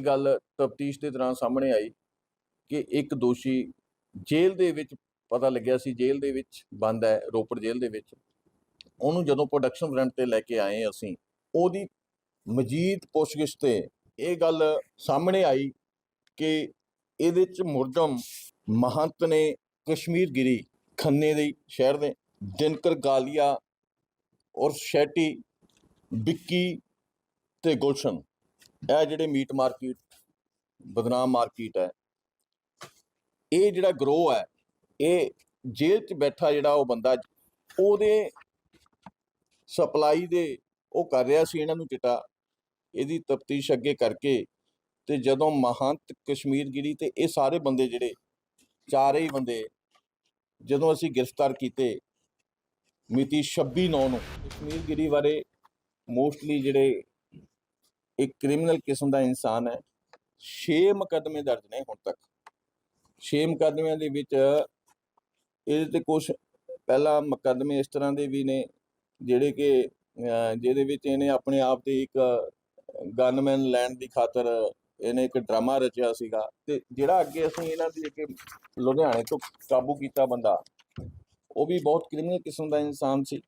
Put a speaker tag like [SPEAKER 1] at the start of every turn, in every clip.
[SPEAKER 1] ਇਹ ਗੱਲ ਤਫਤੀਸ਼ ਦੇ ਦੌਰਾਨ ਸਾਹਮਣੇ ਆਈ ਕਿ ਇੱਕ ਦੋਸ਼ੀ ਜੇਲ੍ਹ ਦੇ ਵਿੱਚ ਪਤਾ ਲੱਗਿਆ ਸੀ, ਜੇਲ੍ਹ ਦੇ ਵਿੱਚ ਬੰਦ ਹੈ, ਰੋਪੜ ਜੇਲ੍ਹ ਦੇ ਵਿੱਚ। ਉਹਨੂੰ ਜਦੋਂ ਪ੍ਰੋਡਕਸ਼ਨ ਫਰੰਟ ਤੇ ਲੈ ਕੇ ਆਏ ਅਸੀਂ, ਉਹਦੀ ਮਜੀਦ ਪੁੱਛਗਿੱਛ ਤੇ ਇਹ ਗੱਲ ਸਾਹਮਣੇ ਆਈ ਕਿ ਇਹਦੇ ਚ ਮੁਰਜਮ ਮਹੰਤ ਨੇ ਕਸ਼ਮੀਰ ਗਿਰੀ ਖੰਨੇ ਦੇ ਸ਼ਹਿਰ ਦੇ, ਦਿਨਕਰ ਗਾਲੀਆ ਔਰ ਸ਼ੈਟੀ, ਵਿੱਕੀ ਤੇ ਗੁਲਸ਼ਨ ਇਹ ਜਿਹੜੇ ਮੀਟ ਮਾਰਕੀਟ ਬਦਨਾਮ ਮਾਰਕੀਟ ਹੈ, ਇਹ ਜਿਹੜਾ ਗਰੋਹ ਹੈ, ਇਹ ਜੇਲ੍ਹ 'ਚ ਬੈਠਾ ਜਿਹੜਾ ਉਹ ਬੰਦਾ, ਉਹਦੇ ਸਪਲਾਈ ਦੇ ਉਹ ਕਰ ਰਿਹਾ ਸੀ, ਇਹਨਾਂ ਨੂੰ ਚਿੱਟਾ, ਇਹਦੀ ਤਫਤੀਸ਼ ਅੱਗੇ ਕਰਕੇ ਤੇ ਜਦੋਂ ਮਹੰਤ ਕਸ਼ਮੀਰਗਿਰੀ ਤੇ ਇਹ ਸਾਰੇ ਬੰਦੇ ਜਿਹੜੇ, ਚਾਰੇ ਹੀ ਬੰਦੇ, ਜਦੋਂ ਅਸੀਂ ਗ੍ਰਿਫਤਾਰ ਕੀਤੇ, ਮਿਤੀ 26 ਨੌ ਨੂੰ ਕਸ਼ਮੀਰਗਿਰੀ ਬਾਰੇ ਮੋਸਟਲੀ ਜਿਹੜੇ ਇੱਕ ਕ੍ਰਿਮੀਨਲ ਕਿਸਮ ਦਾ ਇਨਸਾਨ ਹੈ। 6 ਮੁਕੱਦਮੇ ਦਰਜ ਨੇ ਹੁਣ ਤੱਕ। 6 ਮੁਕੱਦਮਿਆਂ ਦੇ ਵਿੱਚ ਇਹਦੇ ਤੇ ਕੁਝ ਪਹਿਲਾ ਮੁਕੱਦਮੇ ਇਸ ਤਰ੍ਹਾਂ ਦੇ ਵੀ ਨੇ, ਜਿਹੜੇ ਕਿ ਜਿਹਦੇ ਵਿੱਚ ਇਹਨੇ ਆਪਣੇ ਆਪ ਤੇ ਇੱਕ ਗਨਮੈਨ ਲੈਣ ਦੀ ਖਾਤਰ ਇਹਨੇ ਇੱਕ ਡਰਾਮਾ ਰਚਿਆ ਸੀਗਾ। ਤੇ ਜਿਹੜਾ ਅੱਗੇ ਅਸੀਂ ਇਹਨਾਂ ਦੀ ਇੱਕ ਲੁਧਿਆਣੇ ਤੋਂ ਕਾਬੂ ਕੀਤਾ ਬੰਦਾ, ਉਹ ਵੀ ਬਹੁਤ ਕ੍ਰਿਮੀਨਲ ਕਿਸਮ ਦਾ ਇਨਸਾਨ ਸੀ।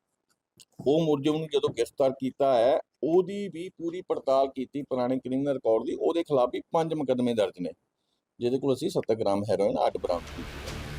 [SPEAKER 1] ਉਹ ਮੁਰਜਮ ਨੂੰ ਜਦੋਂ ਗ੍ਰਿਫਤਾਰ ਕੀਤਾ ਹੈ, ਉਹਦੀ ਵੀ ਪੂਰੀ ਪੜਤਾਲ ਕੀਤੀ ਪੁਰਾਣੇ ਕ੍ਰਿਮੀਨਲ ਰਿਕਾਰਡ ਦੀ, ਉਹਦੇ ਖਿਲਾਫ ਵੀ ਪੰਜ ਮੁਕੱਦਮੇ ਦਰਜ ਨੇ, ਜਿਹਦੇ ਕੋਲ ਅਸੀਂ 70 ਗ੍ਰਾਮ ਹੈਰੋਇਨ ਅੱਡ ਬਰਾਮਦ ਕੀਤੀ।